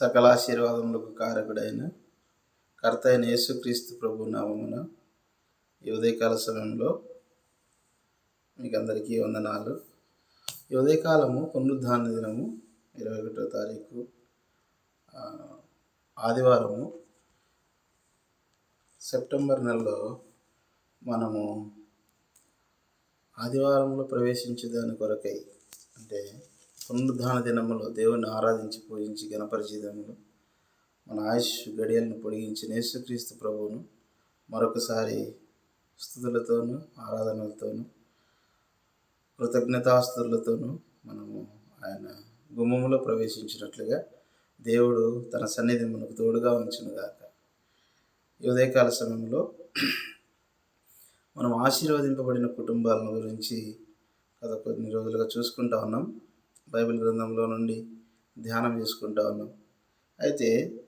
సకల ఆశీర్వాదములకు కారకుడైన కర్త అయిన యేసుక్రీస్తు ప్రభు నామమున ఈ ఉదయకాల సమయంలో మీకు అందరికీ వందనాలు. ఈ ఉదయకాలము పునరుద్ధాన దినము ఇరవై ఒకటో తారీఖు ఆదివారము. సెప్టెంబర్ నెలలో మనము ఆదివారంలో ప్రవేశించే దాని కొరకై అంటే పునరుద్ధాన దినములో దేవుని ఆరాధించి పూజించి గణపరిచేదములు మన ఆయుష్ గడియలను పొడిగించిన యేసుక్రీస్తు ప్రభువును మరొకసారి స్థుతులతోనూ ఆరాధనలతోనూ కృతజ్ఞతాస్తులతోనూ మనము ఆయన గుమ్మములో ప్రవేశించినట్లుగా దేవుడు తన సన్నిధి మనకు తోడుగా ఉంచునుగాక. ఈ ఉదయకాల సమయంలో మనం ఆశీర్వదింపబడిన కుటుంబాలను గురించి గత కొన్ని రోజులుగా చూసుకుంటా ఉన్నాం. బైబిల్ గ్రంథంలో నుండి ధ్యానం చేసుకుంటా ఉన్నాం. అయితే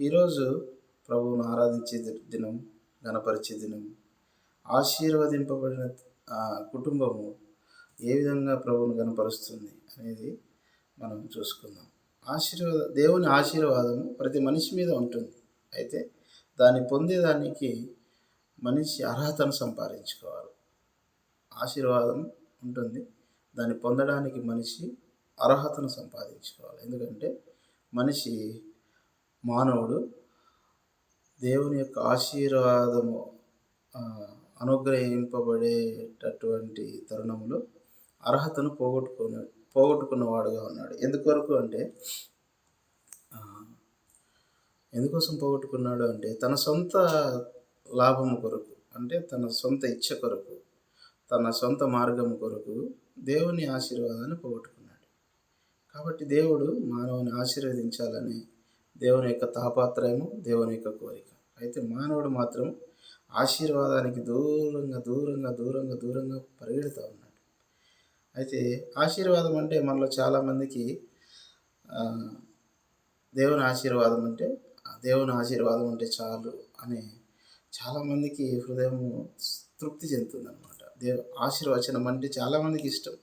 ఈరోజు ప్రభువును ఆరాధించే దినం గణపరిచే దినం ఆశీర్వదింపబడిన కుటుంబము ఏ విధంగా ప్రభువును గణపరుస్తుంది అనేది మనం చూసుకుందాం. ఆశీర్వాద దేవుని ఆశీర్వాదము ప్రతి మనిషి మీద ఉంటుంది. అయితే దాన్ని పొందేదానికి మనిషి అర్హతను సంపాదించుకోవాలి. ఆశీర్వాదం ఉంటుంది. దాన్ని పొందడానికి మనిషి అర్హతను సంపాదించుకోవాలి. ఎందుకంటే మనిషి మానవుడు దేవుని యొక్క ఆశీర్వాదము అనుగ్రహింపబడేటటువంటి తరుణంలో అర్హతను పోగొట్టుకుని పోగొట్టుకున్నవాడుగా ఉన్నాడు. ఎందుకొరకు అంటే ఎందుకోసం పోగొట్టుకున్నాడు అంటే తన సొంత లాభము కొరకు అంటే తన సొంత ఇచ్చ కొరకు తన సొంత మార్గము కొరకు దేవుని ఆశీర్వాదాన్ని పోగొట్టుకున్నాడు. కాబట్టి దేవుడు మానవుని ఆశీర్వదించాలని దేవుని యొక్క తాపాత్రయము దేవుని యొక్క కోరిక. అయితే మానవుడు మాత్రం ఆశీర్వాదానికి దూరంగా దూరంగా దూరంగా దూరంగా పరిగెడుతూ ఉన్నాడు. అయితే ఆశీర్వాదం అంటే మనలో చాలామందికి దేవుని ఆశీర్వాదం అంటే దేవుని ఆశీర్వాదం అంటే చాలు అని చాలామందికి హృదయం తృప్తి చెందుతుంది అనమాట దేవు ఆశీర్వచనం అంటే చాలామందికి ఇష్టం.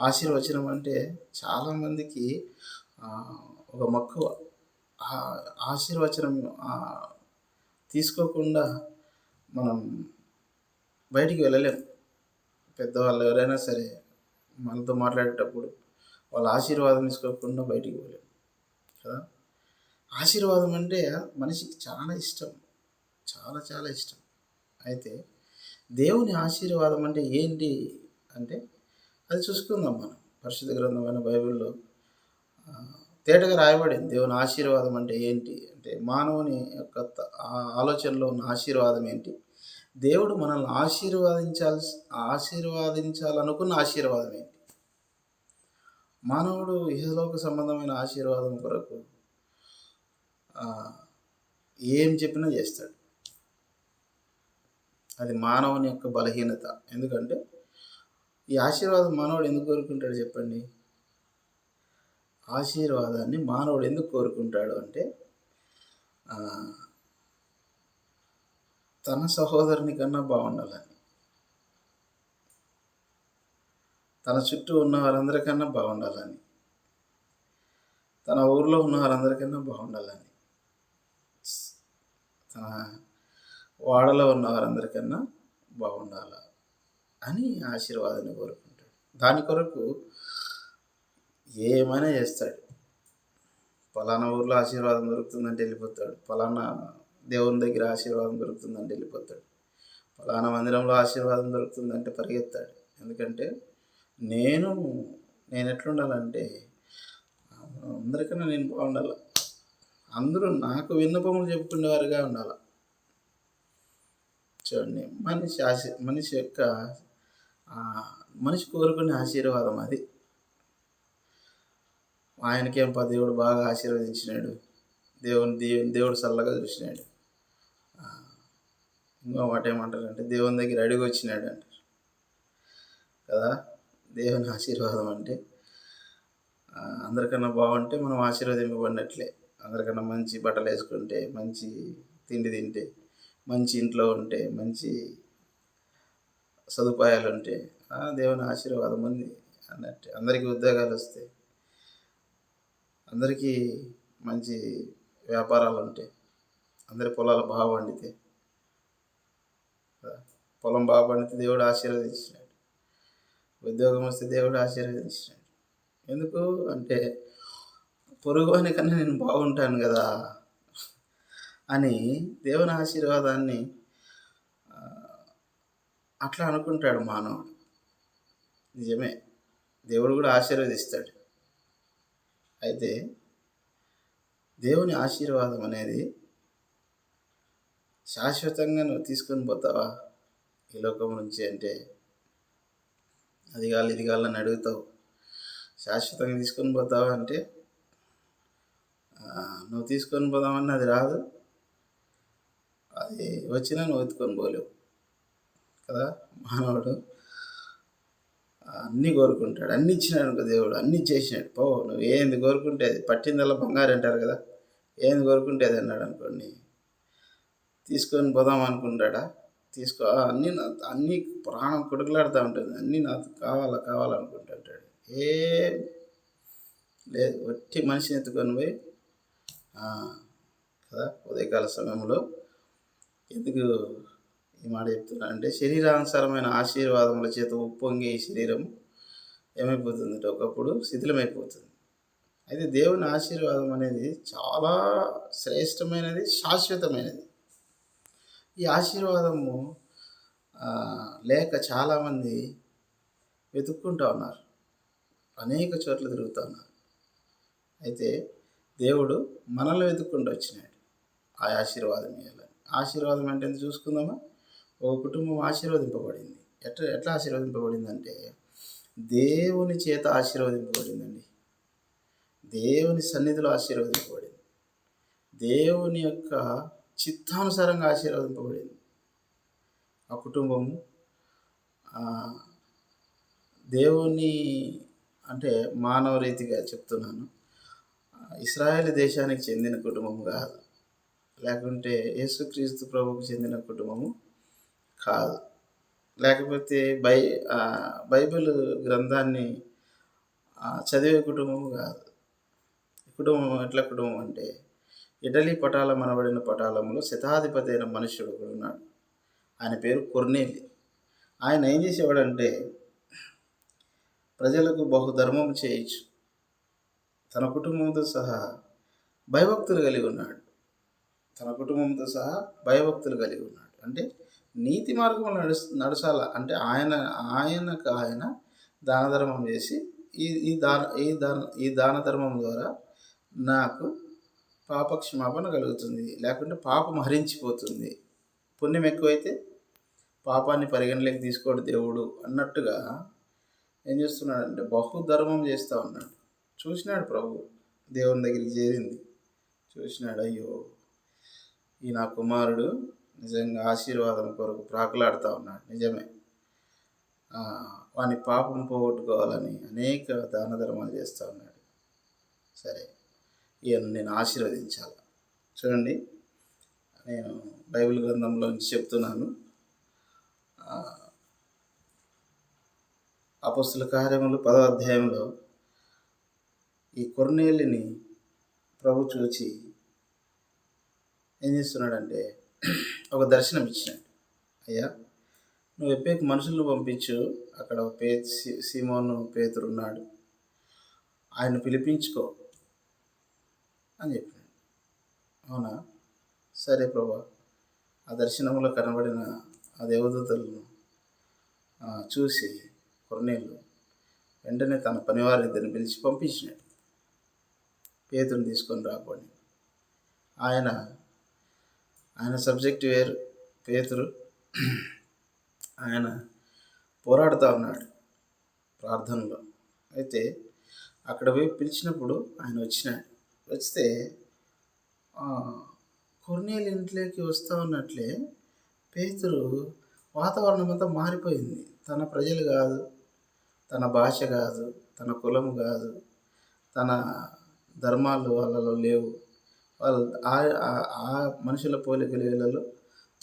ఆశీర్వచనం అంటే చాలామందికి ఒక మక్కువ. ఆశీర్వచనం తీసుకోకుండా మనం బయటికి వెళ్ళలేం. పెద్దవాళ్ళు ఎవరైనా సరే మనతో మాట్లాడేటప్పుడు వాళ్ళ ఆశీర్వాదం తీసుకోకుండా బయటికి పోలేం. కదా? ఆశీర్వాదం అంటే మనిషికి చాలా ఇష్టం. చాలా చాలా ఇష్టం. అయితే దేవుని ఆశీర్వాదం అంటే ఏంటి అంటే అది చూసుకుందాం మనం. పరిశుద్ధ గ్రంథమైన బైబిల్లో తేటగా రాయబడింది దేవుని ఆశీర్వాదం అంటే ఏంటి? అంటే మానవుని యొక్క ఆ ఆలోచనలో ఉన్న ఆశీర్వాదం ఏంటి? దేవుడు మనల్ని ఆశీర్వాదించాల్సి ఆశీర్వాదించాలనుకున్న ఆశీర్వాదం ఏంటి? మానవుడు ఇహలోక సంబంధమైన ఆశీర్వాదం కొరకు ఏం చెప్పినా చేస్తాడు. అది మానవుని యొక్క బలహీనత. ఎందుకంటే ఈ ఆశీర్వాదం మానవుడు ఎందుకు కోరుకుంటాడు చెప్పండి? ఆశీర్వాదాన్ని మానవుడు ఎందుకు కోరుకుంటాడు అంటే తన సహోదరుని కన్నా బాగుండాలని. తన చుట్టూ ఉన్న వారందరికన్నా బాగుండాలని. తన ఊర్లో ఉన్న వారందరికన్నా బాగుండాలని. తన వాడలో ఉన్న వారందరికన్నా బాగుండాలి? అని ఆశీర్వాదాన్ని కోరుకుంటాడు. దాని కొరకు ఏమైనా చేస్తాడు. పలానా ఊర్లో ఆశీర్వాదం దొరుకుతుందంటే వెళ్ళిపోతాడు. పలానా దేవుని దగ్గర ఆశీర్వాదం దొరుకుతుందంటే వెళ్ళిపోతాడు. పలానా మందిరంలో ఆశీర్వాదం దొరుకుతుందంటే పరిగెత్తాడు. ఎందుకంటే నేను నేను ఎట్లుండాలంటే అందరికన్నా నేను బాగుండాలి? అందరూ నాకు విన్నపములు చెప్పుకునేవారుగా ఉండాలి? చూడండి మనిషి ఆశ మనిషి యొక్క మనిషి కోరుకునే ఆశీర్వాదం అది. ఆయనకేం పా దేవుడు బాగా ఆశీర్వదించినాడు. దేవుని దేవుని దేవుడు చల్లగా చూసినాడు. ఇంకా ఇంకో మాట ఏమంటారంటే దేవుని దగ్గర అడిగి వచ్చినాడు అంటారు. కదా? దేవుని ఆశీర్వాదం అంటే అందరికన్నా బాగుంటే మనం ఆశీర్వదింపబడినట్లే. అందరికన్నా మంచి బట్టలు వేసుకుంటే మంచి తిండి తింటే మంచి ఇంట్లో ఉంటే మంచి సదుపాయాలు ఉంటే ఆ, దేవుని ఆశీర్వాదం ఉంది అన్నట్టు అందరికీ ఉద్యోగాలు వస్తాయి అందరికీ మంచి వ్యాపారాలు ఉంటాయి అందరి పొలాలు బాగా పండితే పొలం బాగా పండితే దేవుడు ఆశీర్వదించినాడు. ఉద్యోగం వస్తే దేవుడు ఆశీర్వదించినాడు. ఎందుకు అంటే పొరుగు కన్నా నేను బాగుంటాను కదా అని దేవుని ఆశీర్వాదాన్ని అట్లా అనుకుంటాడు మానవుడు. నిజమే. దేవుడు కూడా ఆశీర్వదిస్తాడు. అయితే దేవుని ఆశీర్వాదం అనేది శాశ్వతంగా నువ్వు తీసుకొని పోతావా ఈ లోకం నుంచి అంటే? అది కాదు ఇది కావాలని అడుగుతావు. శాశ్వతంగా తీసుకొని పోతావా అంటే? నువ్వు తీసుకొని పోదామని అది రాదు. అది వచ్చినా నువ్వు ఎత్తుకొని పోలేవు. కదా? మానవుడు. అన్నీ కోరుకుంటాడు. అన్ని ఇచ్చినాడు అనుకో దేవుడు. అన్నీ చేసినాడు. పో నువ్వు ఏంది కోరుకుంటే? అది పట్టిందల్లా బంగారు అంటారు కదా? ఏంది కోరుకుంటే అది అన్నాడు అనుకోండి. తీసుకొని పోదాం అనుకుంటాడా? తీసుకో. అన్నీ నా అన్నీ ప్రాణం కొడుకులాడుతూ ఉంటుంది. అన్నీ నాకు కావాలా కావాలనుకుంటుంటాడు ఏ లేదు. ఒట్టి మనిషిని ఎత్తుకొని పోయి కదా? ఉదయకాల సమయంలో ఎందుకు ఈ మాట చెప్తున్నాను అంటే శరీరానుసారమైన ఆశీర్వాదముల చేత ఉప్పొంగే శరీరం ఏమైపోతుంది ఒకప్పుడు శిథిలమైపోతుంది. అయితే దేవుని ఆశీర్వాదం అనేది చాలా శ్రేష్టమైనది శాశ్వతమైనది. ఈ ఆశీర్వాదము లేక చాలామంది వెతుక్కుంటూ ఉన్నారు. అనేక చోట్ల తిరుగుతూ ఉన్నారు. అయితే దేవుడు మనల్ని వెతుక్కుంటూ వచ్చినాడు. ఆ ఆశీర్వాదం ఇవ్వాలని. ఆశీర్వాదం అంటే ఎంత చూసుకుందామా? ఓ కుటుంబం ఆశీర్వదింపబడింది. ఎట్లా ఎట్లా ఆశీర్వదింపబడిందంటే దేవుని చేత ఆశీర్వదింపబడిందండి. దేవుని సన్నిధిలో ఆశీర్వదింపబడింది. దేవుని యొక్క చిత్తానుసారంగా ఆశీర్వదింపబడింది. ఆ కుటుంబము దేవుని అంటే మానవ రీతిగా చెప్తున్నాను. ఇస్రాయేల్ దేశానికి చెందిన కుటుంబం కాదు. లేకుంటే యేసుక్రీస్తు ప్రభుకు చెందిన కుటుంబము కాదు. లేకపోతే బై బైబిల్ గ్రంథాన్ని చదివే కుటుంబం కాదు. కుటుంబం ఎట్లా కుటుంబం అంటే ఇటలీ పటాల మనబడిన పటాలంలో శతాధిపతి అయిన మనుష్యుడు ఒకడు ఉన్నాడు. ఆయన పేరు కొర్నేలి. ఆయన ఏం చేసేవాడంటే ప్రజలకు బహుధర్మం చేయొచ్చు తన కుటుంబంతో సహా భయభక్తులు కలిగి ఉన్నాడు. తన కుటుంబంతో సహా భయభక్తులు కలిగి ఉన్నాడు. అంటే నీతి మార్గంలో నడుస్ నడచాల? అంటే ఆయన ఆయనకు ఆయన దాన ధర్మం చేసి ఈ ఈ దాన ఈ దాన ఈ దాన ధర్మం ద్వారా నాకు పాపక్షమాపణ కలుగుతుంది. లేకుంటే పాపం హరించిపోతుంది. పుణ్యం ఎక్కువైతే పాపాన్ని పరిగణలోకి తీసుకోడు దేవుడు అన్నట్టుగా ఏం చేస్తున్నాడంటే బహుధర్మం చేస్తూ ఉన్నాడు. చూసినాడు ప్రభు. దేవుని దగ్గరికి చేరింది. చూసినాడు అయ్యో ఈ నా కుమారుడు నిజంగా ఆశీర్వాదం కొరకు ప్రాకులాడుతూ ఉన్నాడు. నిజమే. వాని పాపం పోగొట్టుకోవాలని అనేక దాన ధర్మాలు చేస్తూ ఉన్నాడు. సరే ఈయన నేను ఆశీర్వదించాలి? చూడండి నేను బైబిల్ గ్రంథంలో నుంచి చెప్తున్నాను. అపస్తుల కార్యములు పదవ అధ్యాయంలో ఈ కొర్నేలిని ప్రభు చూచి ఏం చేస్తున్నాడంటే ఒక దర్శనం ఇచ్చినాడు అయ్యా నువ్వు ఎప్పేకి మనుషులను పంపించు. అక్కడ పే సీమోను పేతురు ఉన్నాడు. ఆయన పిలిపించుకో అని చెప్పాడు అవునా? సరే ప్రభా. ఆ దర్శనంలో కనబడిన ఆ దేవదూతలను చూసి కొరనేలు వెంటనే తన పనివారి ఇద్దరిని పిలిచి పంపించినాడు. పేతుని తీసుకొని రాబోని. ఆయన ఆయన సబ్జెక్ట్ వేరు పేతురు. ఆయన పోరాడుతూ ఉన్నాడు ప్రార్థనలో. అయితే అక్కడ పోయి పిలిచినప్పుడు ఆయన వచ్చినాడు. వస్తే కొర్నేలు ఇంట్లోకి వస్తూ ఉన్నట్లే పేతురు వాతావరణం అంతా మారిపోయింది. తన ప్రజలు కాదు తన భాష కాదు తన కులము కాదు తన ధర్మాలు వాళ్ళలో లేవు. వాళ్ళు ఆ- ఆ- మనుషుల పోలికలు వీళ్ళలో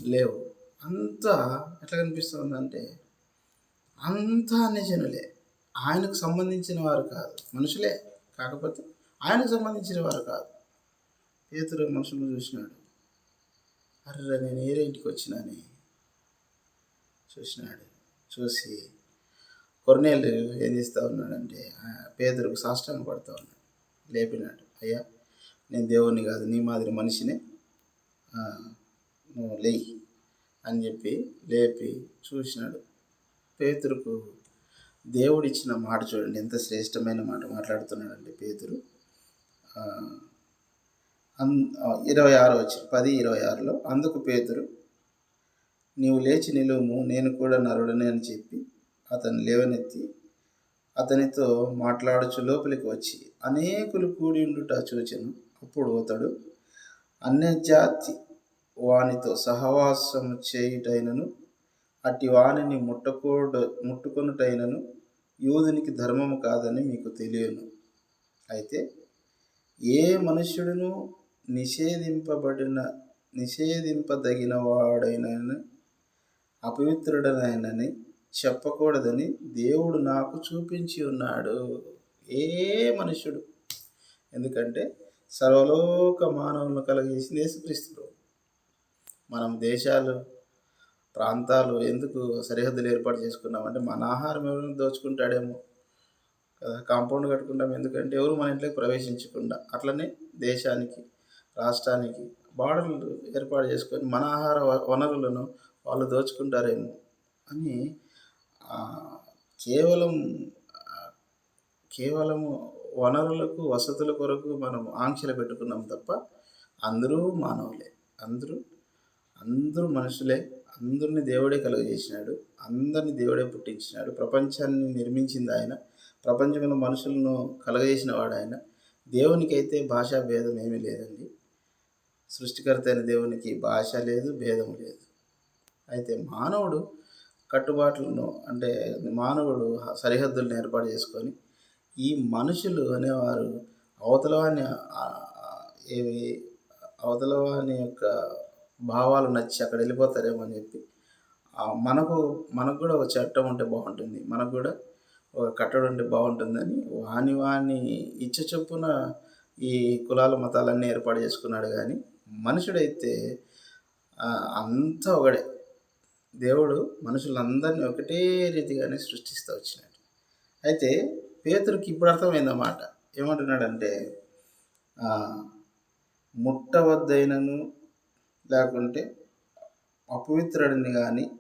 లేవు. అంతా ఎట్లా కనిపిస్తుందంటే అంతా అన్యజనులే. ఆయనకు సంబంధించిన వారు కాదు. మనుషులే కాకపోతే ఆయనకు సంబంధించిన వారు కాదు. పేతురు మనుషులను చూసినాడు. అర్రే నేను ఏరే ఇంటికి వచ్చినాని? చూసినాడు. చూసి కొరనేళ్ళు ఏం చేస్తూ ఉన్నాడంటే ఆ పేదలకు సాష్టాంగ పడుతూ ఉన్నాడు. లేపినాడు. అయ్యా నేను దేవుణ్ణి కాదు నీ మాదిరి మనిషినే నువ్వు లేయి అని చెప్పి లేపి చూసినాడు. పేతురుకు దేవుడిచ్చిన మాట చూడండి ఎంత శ్రేష్టమైన మాట మాట్లాడుతున్నాడండి పేతురు. అన్ ఇరవై ఆరు వచ్చి పది ఇరవై ఆరులో అందుకు పేతురు నీవు లేచి నిలువుము నేను కూడా నరుడనే అని చెప్పి అతను లేవనెత్తి అతనితో మాట్లాడుచు లోపలికి వచ్చి అనేకులు కూడి ఉండుట చూచెను. అప్పుడు అతడు అన్యజాతి వానితో సహవాసము చేయుటైనను అట్టి వానిని ముట్టకూడ ముట్టుకొనుటైనను యూదునికి ధర్మము కాదని మీకు తెలియను. అయితే ఏ మనుష్యుడును నిషేధింపబడిన నిషేధింపదగిన వాడైనను అపవిత్రుడనైనని చెప్పకూడదని దేవుడు నాకు చూపించి ఉన్నాడు. ఏ మనుష్యుడు? ఎందుకంటే సర్వలోక మానవులను కలగజేసింది యేసుక్రీస్తు ప్రభు. మనం దేశాలు ప్రాంతాలు ఎందుకు సరిహద్దులు ఏర్పాటు చేసుకున్నామంటే మన ఆహారం ఎవరైనా దోచుకుంటాడేమో కదా కాంపౌండ్ కట్టుకుంటాం ఎందుకంటే ఎవరు మన ఇంట్లోకి ప్రవేశించకుండా అట్లనే దేశానికి రాష్ట్రానికి బార్డర్లు ఏర్పాటు చేసుకొని మన ఆహార వనరులను వాళ్ళు దోచుకుంటారేమో అని కేవలం కేవలము వనరులకు వసతుల కొరకు మనం ఆంక్షలు పెట్టుకున్నాం తప్ప అందరూ మానవులే. అందరూ అందరూ మనుషులే. అందరిని దేవుడే కలుగజేసినాడు. అందరిని దేవుడే పుట్టించినాడు. ప్రపంచాన్ని నిర్మించింది ఆయన. ప్రపంచంలో మనుషులను కలగజేసిన వాడు ఆయన. దేవునికైతే భాషా భేదం ఏమీ లేదండి. సృష్టికర్త అయిన దేవునికి భాష లేదు భేదం లేదు. అయితే మానవుడు కట్టుబాట్లను అంటే మానవుడు సరిహద్దులను ఏర్పాటు చేసుకొని ఈ మనుషులు అనేవారు అవతలవాని ఏవి అవతలవాని యొక్క భావాలు నచ్చి అక్కడ వెళ్ళిపోతారేమో అని చెప్పి. మనకు మనకు కూడా ఒక చట్టం ఉంటే బాగుంటుంది. మనకు కూడా ఒక కట్టడం ఉంటే బాగుంటుందని వాని వాని ఇచ్చ చొప్పున ఈ కులాల మతాలన్నీ ఏర్పాటు చేసుకున్నాడు కానీ మనుషుడైతే అంతా ఒకడే. దేవుడు మనుషులందరినీ ఒకటే రీతిగానే సృష్టిస్తూ వచ్చినాడు. అయితే పేతురికి ఇప్పుడు అర్థమైందన్నమాట. ఏమంటున్నాడంటే ముట్టవద్దైనను లేకుంటే అపవిత్రుడిని కానీ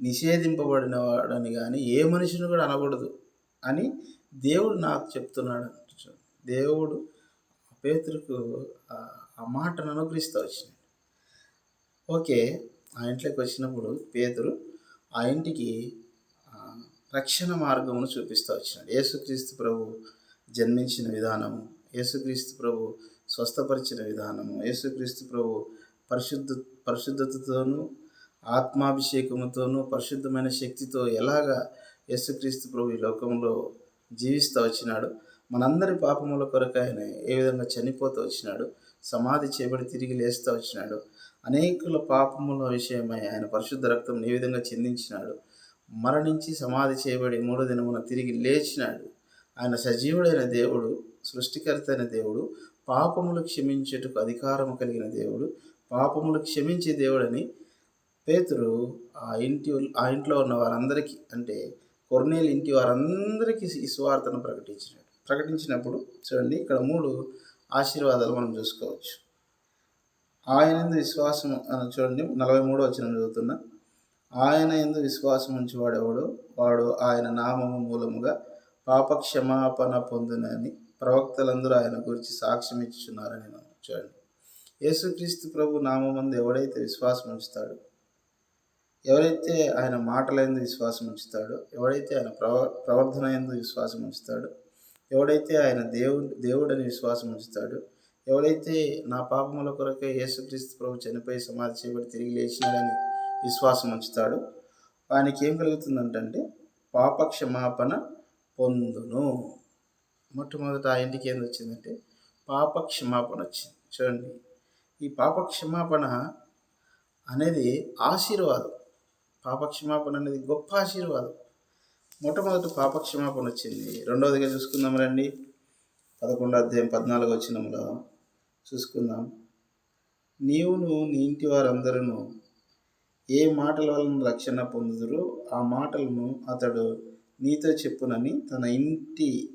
నిషేధింపబడిన వాడని కానీ ఏ మనిషిని కూడా అనకూడదు అని దేవుడు నాకు చెప్తున్నాడు. దేవుడు పేతురుకు ఆ- మాటను అనుగ్రహిస్తూ వచ్చినాడు. ఓకే ఆ ఇంట్లోకి వచ్చినప్పుడు పేతురు ఆ ఇంటికి రక్షణ మార్గమును చూపిస్తూ వచ్చినాడు. యేసుక్రీస్తు ప్రభు జన్మించిన విధానము యేసుక్రీస్తు ప్రభు స్వస్థపరిచిన విధానము యేసుక్రీస్తు ప్రభు పరిశుద్ధ పరిశుద్ధతతోనూ ఆత్మాభిషేకముతోనూ పరిశుద్ధమైన శక్తితో ఎలాగా యేసుక్రీస్తు ప్రభు ఈ లోకంలో జీవిస్తూ వచ్చినాడు. మనందరి పాపముల కొరకు ఆయన ఏ విధంగా చనిపోతూ వచ్చినాడు సమాధి చేయబడి తిరిగి లేస్తూ వచ్చినాడు. అనేకుల పాపముల విషయమై ఆయన పరిశుద్ధ రక్తం ఏ విధంగా చెందించినాడు. మరణించి సమాధి చేయబడి మూడో దినమున తిరిగి లేచినాడు. ఆయన సజీవుడైన దేవుడు సృష్టికర్త అయిన దేవుడు పాపములు క్షమించేటకు అధికారము కలిగిన దేవుడు పాపములు క్షమించే దేవుడని పేతురు ఆ ఇంటి ఆ ఇంట్లో ఉన్న వారందరికీ అంటే కొర్నేలు ఇంటి వారందరికీ ఈ సువార్తను ప్రకటించినాడు. ప్రకటించినప్పుడు చూడండి ఇక్కడ మూడు ఆశీర్వాదాలు మనం చూసుకోవచ్చు. ఆయన విశ్వాసం చూడండి నలభై మూడో వచ్చిన చదువుతున్నా. ఆయన ఎందు విశ్వాసం ఉంచువాడెవడు? వాడు ఆయన నామము మూలముగా పాప క్షమాపణ పొందునని ప్రవక్తలందరూ ఆయన గురించి సాక్ష్యం ఇచ్చున్నారని చూడండి. యేసుక్రీస్తు ప్రభు నామందు ఎవడైతే విశ్వాసం ఉంచుతాడు ఎవరైతే ఆయన మాటలందు విశ్వాసం ఉంచుతాడో ఎవడైతే ఆయన ప్రవ ప్రవర్ధన ఎందు విశ్వాసం ఉంచుతాడో ఎవడైతే ఆయన దేవుడు దేవుడని విశ్వాసం ఉంచుతాడో ఎవడైతే నా పాపముల కొరకే యేసుక్రీస్తు ప్రభు చనిపోయి సమాధి చేయబడి తిరిగి లేచినాడని విశ్వాసం ఉంచుతాడు వానికి ఏం కలుగుతుందంటే పాప క్షమాపణ పొందును. మొట్టమొదట ఆ ఇంటికి ఏం వచ్చిందంటే పాప క్షమాపణ వచ్చింది. చూడండి ఈ పాప క్షమాపణ అనేది ఆశీర్వాదం. పాప క్షమాపణ అనేది గొప్ప ఆశీర్వాదం. మొట్టమొదట పాప క్షమాపణ వచ్చింది. రెండవదిగా చూసుకుందాం రండి. పదకొండో అధ్యాయం పద్నాలుగు వచ్చినంలో చూసుకుందాం. నీవును నీ ఇంటి వారందరూ ఏ మాటల వలన రక్షణ పొందుదురో ఆ మాటలను అతడు నీతో చెప్పునని తన ఇంటి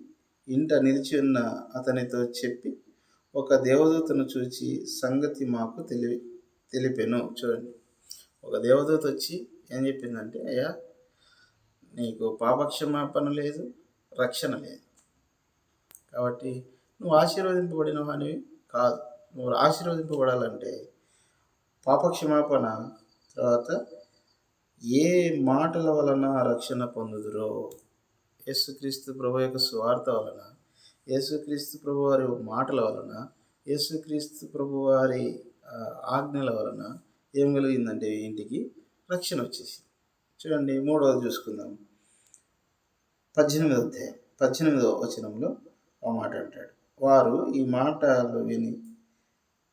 ఇంట నిలిచి ఉన్న అతనితో చెప్పి ఒక దేవదూతను చూచి సంగతి మాకు తెలి తెలిపెను. చూడండి. ఒక దేవదూత వచ్చి ఏం చెప్పిందంటే అయ్యా నీకు పాపక్షమాపణ లేదు రక్షణ లేదు. కాబట్టి నువ్వు ఆశీర్వదింపబడిన వానివి కాదు. నువ్వు ఆశీర్వదింపబడాలంటే పాపక్షమాపణ తర్వాత ఏ మాటల వలన రక్షణ పొందుదురో? యేసుక్రీస్తు ప్రభు యొక్క స్వార్థ వలన యేసుక్రీస్తు ప్రభు వారి మాటల వలన యేసుక్రీస్తు ప్రభు వారి ఆజ్ఞల వలన ఏం కలిగిందంటే ఇంటికి రక్షణ వచ్చేసి చూడండి మూడవది చూసుకుందాం. పద్దెనిమిదో అధ్యాయం. పద్దెనిమిదో వచనంలో ఆ మాట అంటాడు. వారు ఈ మాటలు విని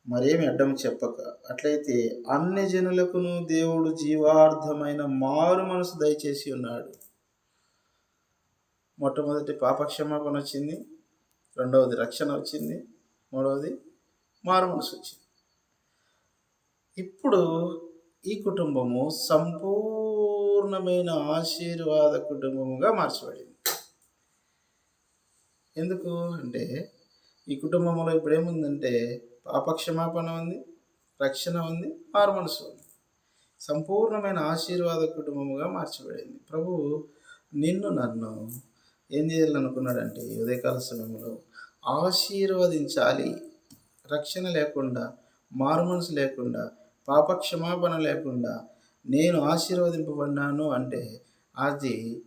మరేమి అడ్డం చెప్పక అట్లయితే అన్ని జనులకును దేవుడు జీవార్థమైన మారు మనసు దయచేసి ఉన్నాడు. మొట్టమొదటి పాపక్షమాపణ వచ్చింది రెండవది రక్షణ వచ్చింది మూడవది మారు మనసు వచ్చింది. ఇప్పుడు ఈ కుటుంబము సంపూర్ణమైన ఆశీర్వాద కుటుంబముగా మార్చబడింది. ఎందుకు అంటే ఈ కుటుంబంలో ఇప్పుడు ఏముందంటే పాపక్షమాపణ ఉంది రక్షణ ఉంది మారు ఉంది. సంపూర్ణమైన ఆశీర్వాద కుటుంబముగా మార్చబడింది. ప్రభు నిన్ను నన్ను ఏం చేయాలనుకున్నాడంటే ఉదయకాల సమయంలో ఆశీర్వదించాలి. రక్షణ లేకుండా మార్మన్స్ లేకుండా పాపక్షమాపణ లేకుండా నేను ఆశీర్వదింపబడినాను అంటే అది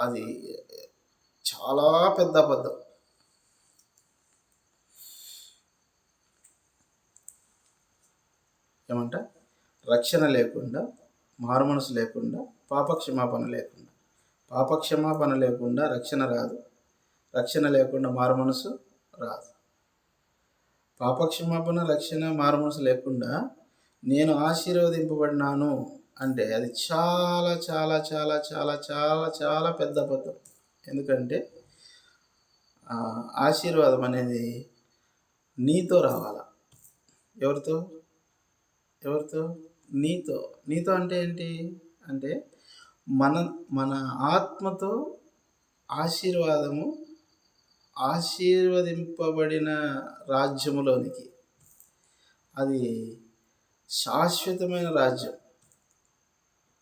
అది చాలా పెద్ద అబద్ధం. ఏమంట రక్షణ లేకుండా మారుమనసు లేకుండా పాపక్షమాపణ లేకుండా. పాపక్షమాపణ లేకుండా రక్షణ రాదు. రక్షణ లేకుండా మారుమనసు రాదు. పాపక్షమాపణ రక్షణ మారుమనసు లేకుండా నేను ఆశీర్వదింపబడినాను అంటే అది చాలా చాలా చాలా చాలా చాలా చాలా పెద్ద అబద్ధం. ఎందుకంటే ఆశీర్వాదం అనేది నీతో రావాలా? ఎవరితో? ఎవరితో? నీతో. నీతో అంటే ఏంటి? అంటే మన మన ఆత్మతో ఆశీర్వాదము ఆశీర్వదింపబడిన రాజ్యములోనికి. అది శాశ్వతమైన రాజ్యం.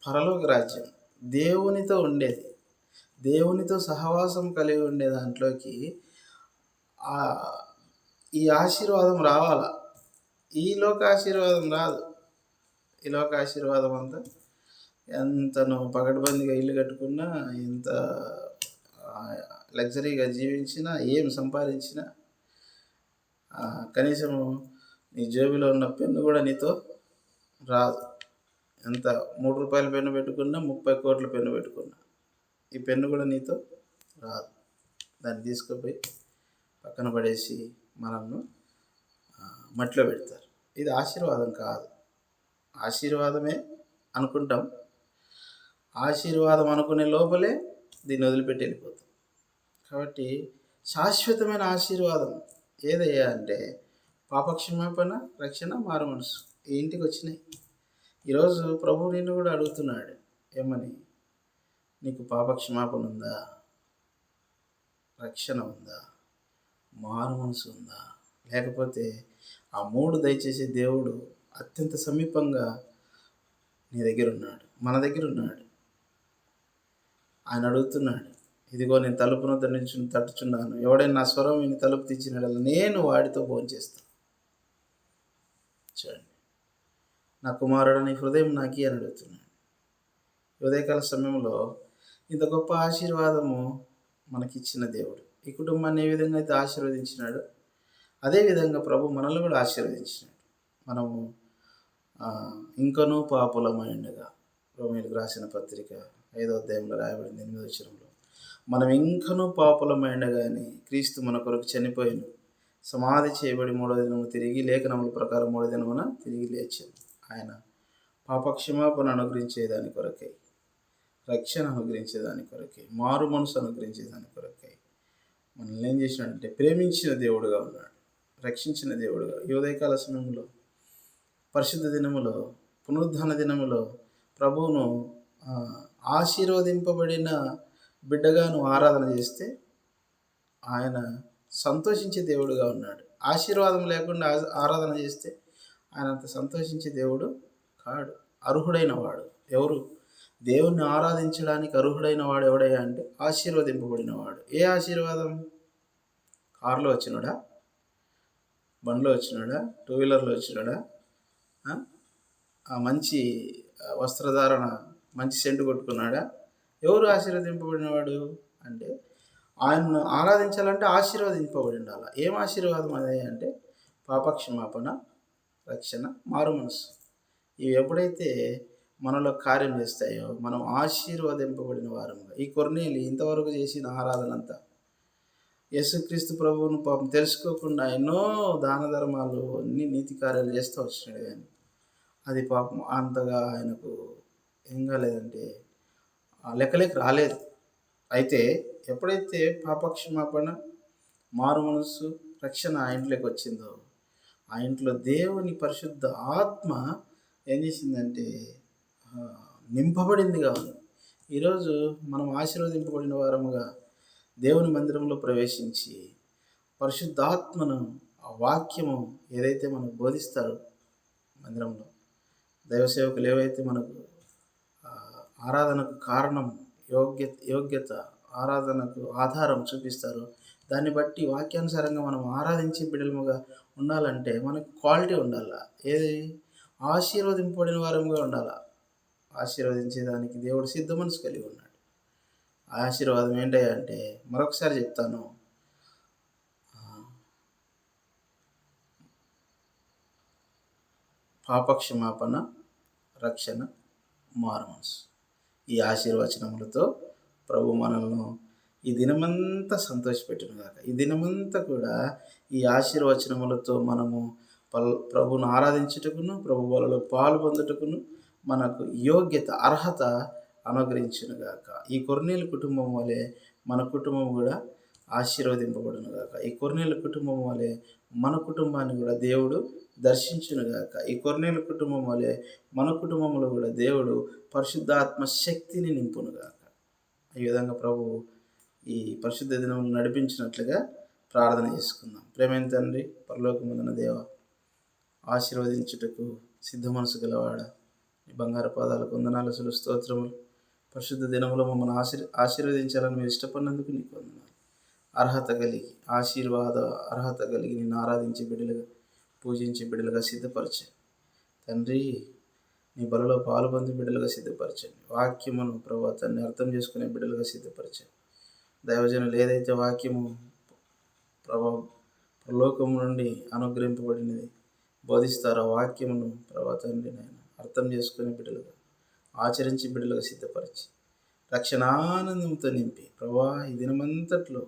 పరలోక రాజ్యం. దేవునితో ఉండేది. దేవునితో సహవాసం కలిగి ఉండే దాంట్లోకి ఈ ఆశీర్వాదం రావాలా? ఈ లోక ఆశీర్వాదం రాదు. ఈ లోక ఆశీర్వాదం అంతా. ఎంతను నువ్వు ఇల్లు కట్టుకున్నా ఎంత లగ్జరీగా జీవించినా ఏం సంపాదించినా కనీసం నీ జేబులో ఉన్న పెన్ను కూడా నీతో రాదు. ఎంత మూడు రూపాయల పెన్ను పెట్టుకున్నా ముప్పై కోట్ల పెన్ను పెట్టుకున్నా ఈ పెన్ను కూడా నీతో రాదు. దాన్ని తీసుకుపోయి పక్కన పడేసి మనల్ని మట్టిలో పెడతారు. ఇది ఆశీర్వాదం కాదు. ఆశీర్వాదమే అనుకుంటాం. ఆశీర్వాదం అనుకునే లోపలే దీన్ని వదిలిపెట్టి వెళ్ళిపోతాం. కాబట్టి శాశ్వతమైన ఆశీర్వాదం ఏదయ్యా అంటే పాపక్షమాపణ రక్షణ మారు మనసు ఈ ఇంటికి వచ్చినాయి. ఈరోజు ప్రభు నిన్ను కూడా అడుగుతున్నాడు ఏమని? నీకు పాపక్షమాపణ ఉందా? రక్షణ ఉందా? మారు మనసు ఉందా? లేకపోతే ఆ మూడు దయచేసి దేవుడు అత్యంత సమీపంగా నీ దగ్గర ఉన్నాడు మన దగ్గర ఉన్నాడు. ఆయన అడుగుతున్నాడు ఇదిగో నేను తలుపును దండించు తట్టుచున్నాను. ఎవడైనా నా స్వరం విని తలుపు తెచ్చినాడల్లా నేను వాడితో ఫోన్ చేస్తాను. చూడండి. నా కుమారుడు నీ హృదయం నాకి అని అడుగుతున్నాడు. హృదయకాల ఉదయకాల సమయంలో ఇంత గొప్ప ఆశీర్వాదము మనకిచ్చిన దేవుడు. ఈ కుటుంబాన్ని ఏ విధంగా అయితే ఆశీర్వదించినాడు అదేవిధంగా ప్రభు మనల్ని కూడా ఆశీర్వదించినాడు. మనము ఇంకనూ పాపులమై ఉండగా రోమిలకు రాసిన పత్రిక ఐదో అధ్యాయంలో రాయబడింది ఎనిమిదో అక్షరంలో మనం ఇంకనూ పాపులమై ఉండగానే క్రీస్తు మన కొరకు చనిపోయాను. సమాధి చేయబడి మూడో దినము తిరిగి లేఖనముల ప్రకారం మూడో దినమున తిరిగి లేచాను. ఆయన పాపక్షమాపణ అనుగ్రహించేదాని కొరకై రక్షణ అనుగ్రహించేదాని కొరకై మారు మనసు అనుగ్రహించేదాని కొరకై మనల్ని ఏం చేసినాడంటే ప్రేమించిన దేవుడుగా ఉన్నాడు రక్షించిన దేవుడుగా. యోదయకాల సమయంలో పరిశుద్ధ దినములో పునరుద్ధాన దినములో ప్రభువును ఆశీర్వదింపబడిన బిడ్డగా నువ్వు ఆరాధన చేస్తే ఆయన సంతోషించే దేవుడుగా ఉన్నాడు. ఆశీర్వాదం లేకుండా ఆరాధన చేస్తే ఆయన అంత సంతోషించే దేవుడు కాడు. అర్హుడైన వాడు. ఎవరు? దేవుణ్ణి ఆరాధించడానికి అర్హుడైన వాడు ఎవడయ్యా అంటే ఆశీర్వదింపబడిన వాడు. ఏ ఆశీర్వాదం? కారులో వచ్చినాడా? బండ్లో వచ్చినాడా? టూ వీలర్లో వచ్చినాడా? మంచి వస్త్రధారణ మంచి సెంటు కొట్టుకున్నాడా? ఎవరు ఆశీర్వదింపబడినవాడు? అంటే ఆయన్ను ఆరాధించాలంటే ఆశీర్వదింపబడి ఉండాలి ఏం ఆశీర్వాదం అదే అంటే పాపక్షమాపణ రక్షణ మారు మనసు. ఇవి ఎప్పుడైతే మనలో కార్యం చేస్తాయో మనం ఆశీర్వదింపబడిన వారముగా ఈ కొర్నేలి ఇంతవరకు చేసిన ఆరాధనంతా యేసుక్రీస్తు ప్రభువును పాపం తెలుసుకోకుండా ఎన్నో దాన ధర్మాలు అన్ని నీతి కార్యాలు చేస్తూ వచ్చినాడు కానీ అది పాపం అంతగా ఆయనకు ఏం కాలేదంటే ఆ లెక్కలేక రాలేదు. అయితే ఎప్పుడైతే పాపక్షమాపణ మారు మనస్సు రక్షణ ఆ ఇంట్లోకి వచ్చిందో ఆ ఇంట్లో దేవుని పరిశుద్ధ ఆత్మ ఏం చేసిందంటే నింపబడింది నింపబడిందిగా ఈరోజు మనం ఆశీర్వదింపబడిన వారముగా దేవుని మందిరంలో ప్రవేశించి పరిశుద్ధాత్మను ఆ వాక్యము ఏదైతే మనకు బోధిస్తారో మందిరంలో దైవసేవకులు ఏవైతే మనకు ఆరాధనకు కారణం యోగ్య యోగ్యత ఆరాధనకు ఆధారం చూపిస్తారో దాన్ని బట్టి వాక్యానుసారంగా మనం ఆరాధించే బిడ్డలముగా ఉండాలంటే మనకు క్వాలిటీ ఉండాలా? ఏది? ఆశీర్వదింపబడిన వారముగా ఉండాలా? ఆశీర్వదించేదానికి దేవుడు సిద్ధ మనసు కలిగి ఉన్నాడు. ఆ ఆశీర్వాదం ఏంటంటే అంటే మరొకసారి చెప్తాను. పాపక్షమాపణ రక్షణ మారుమనసు. ఈ ఆశీర్వచనములతో ప్రభు మనల్ని ఈ దినమంతా సంతోషపెట్టిన కాక ఈ దినమంతా కూడా ఈ ఆశీర్వచనములతో మనము పల్ ప్రభును ఆరాధించుటకును ప్రభు వాళ్ళలో పాలు పొందుటకును మనకు యోగ్యత అర్హత అనుగ్రహించును గాక ఈ కొర్నేలు కుటుంబం వలె మన కుటుంబం కూడా ఆశీర్వదింపబడునుగాక. ఈ కొర్నేలు కుటుంబం వలె మన కుటుంబాన్ని కూడా దేవుడు దర్శించునుగాక. ఈ కొర్నేలు కుటుంబం వలె మన కుటుంబంలో కూడా దేవుడు పరిశుద్ధాత్మ శక్తిని నింపునుగాక. ఈ విధంగా ప్రభు ఈ పరిశుద్ధ దినం నడిపించినట్లుగా ప్రార్థన చేసుకుందాం. ప్రేమైన తండ్రి పరలోకముందున దేవ ఆశీర్వదించుటకు సిద్ధ మనసు గలవాడ? ఈ బంగారు పాదాలకు వందనాలు స్తోత్రములు. పరిశుద్ధ దినములో మమ్మల్ని ఆశీర్ ఆశీర్వదించాలని మీరు ఇష్టపడినందుకు నీకు వందనాలు. అర్హత కలిగి ఆశీర్వాద అర్హత కలిగి నేను ఆరాధించే బిడ్డలుగా పూజించే బిడ్డలుగా సిద్ధపరిచాను తండ్రి నీ బలలో పాల్పొంది బిడ్డలుగా సిద్ధపరచండి వాక్యమును ప్రభావ అర్థం చేసుకునే బిడ్డలుగా సిద్ధపరచండి దైవజనులు ఏదైతే వాక్యము ప్రభా లోకము నుండి అనుగ్రహింపబడినది బోధిస్తారో ఆ వాక్యమును ప్రభాతాన్ని తండ్రి నాయన అర్థం చేసుకునే బిడ్డలుగా ఆచరించి బిడ్డలుగా సిద్ధపరిచి. రక్షణానందంతో నింపి. ప్రభా ఈ దినమంతట్లో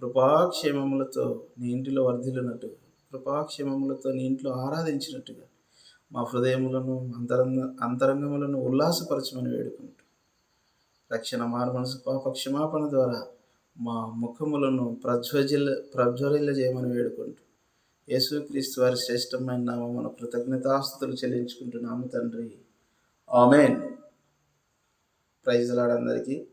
కృపాక్షేమములతో నీ ఇంటిలో వర్ధిల్లినట్టుగా కృపాక్షేమములతో నీ ఇంట్లో ఆరాధించినట్టుగా మా హృదయములను అంతరంగ అంతరంగములను ఉల్లాసపరచమని వేడుకుంటూ రక్షణ మారుమనసు పాప క్షమాపణ ద్వారా మా ముఖములను ప్రజ్వజిల్ల ప్రజ్వరిల్ల చేయమని వేడుకుంటూ యేసుక్రీస్తు వారి శ్రేష్టమైన నామమున కృతజ్ఞతాస్తుతులు చెల్లించుకుంటున్నాము తండ్రి. ఆమెన్. ప్రైజ్లాడందరికీ